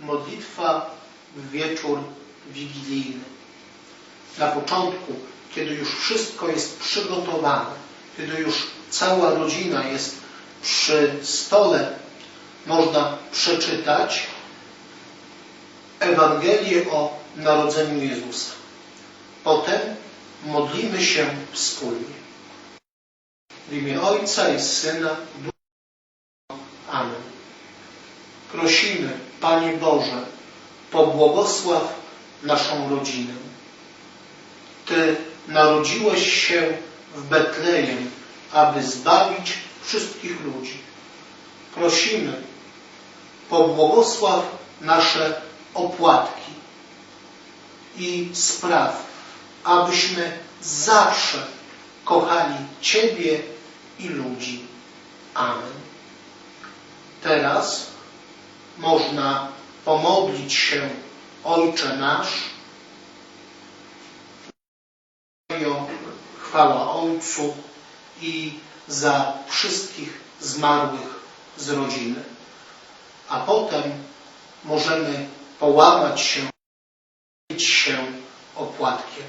modlitwa w wieczór wigilijny. Na początku, kiedy już wszystko jest przygotowane, kiedy już cała rodzina jest przy stole, można przeczytać Ewangelię o narodzeniu Jezusa. Potem modlimy się wspólnie. W imię Ojca i Syna i Ducha Świętego. Amen. Prosimy, Panie Boże, pobłogosław naszą rodzinę. Ty narodziłeś się w Betlejem, aby zbawić wszystkich ludzi. Prosimy, pobłogosław nasze opłatki i spraw, abyśmy zawsze kochali Ciebie i ludzi. Amen. Teraz można pomodlić się Ojcze nasz. Chwała Ojcu i za wszystkich zmarłych z rodziny. A potem możemy połamać się, się opłatkiem.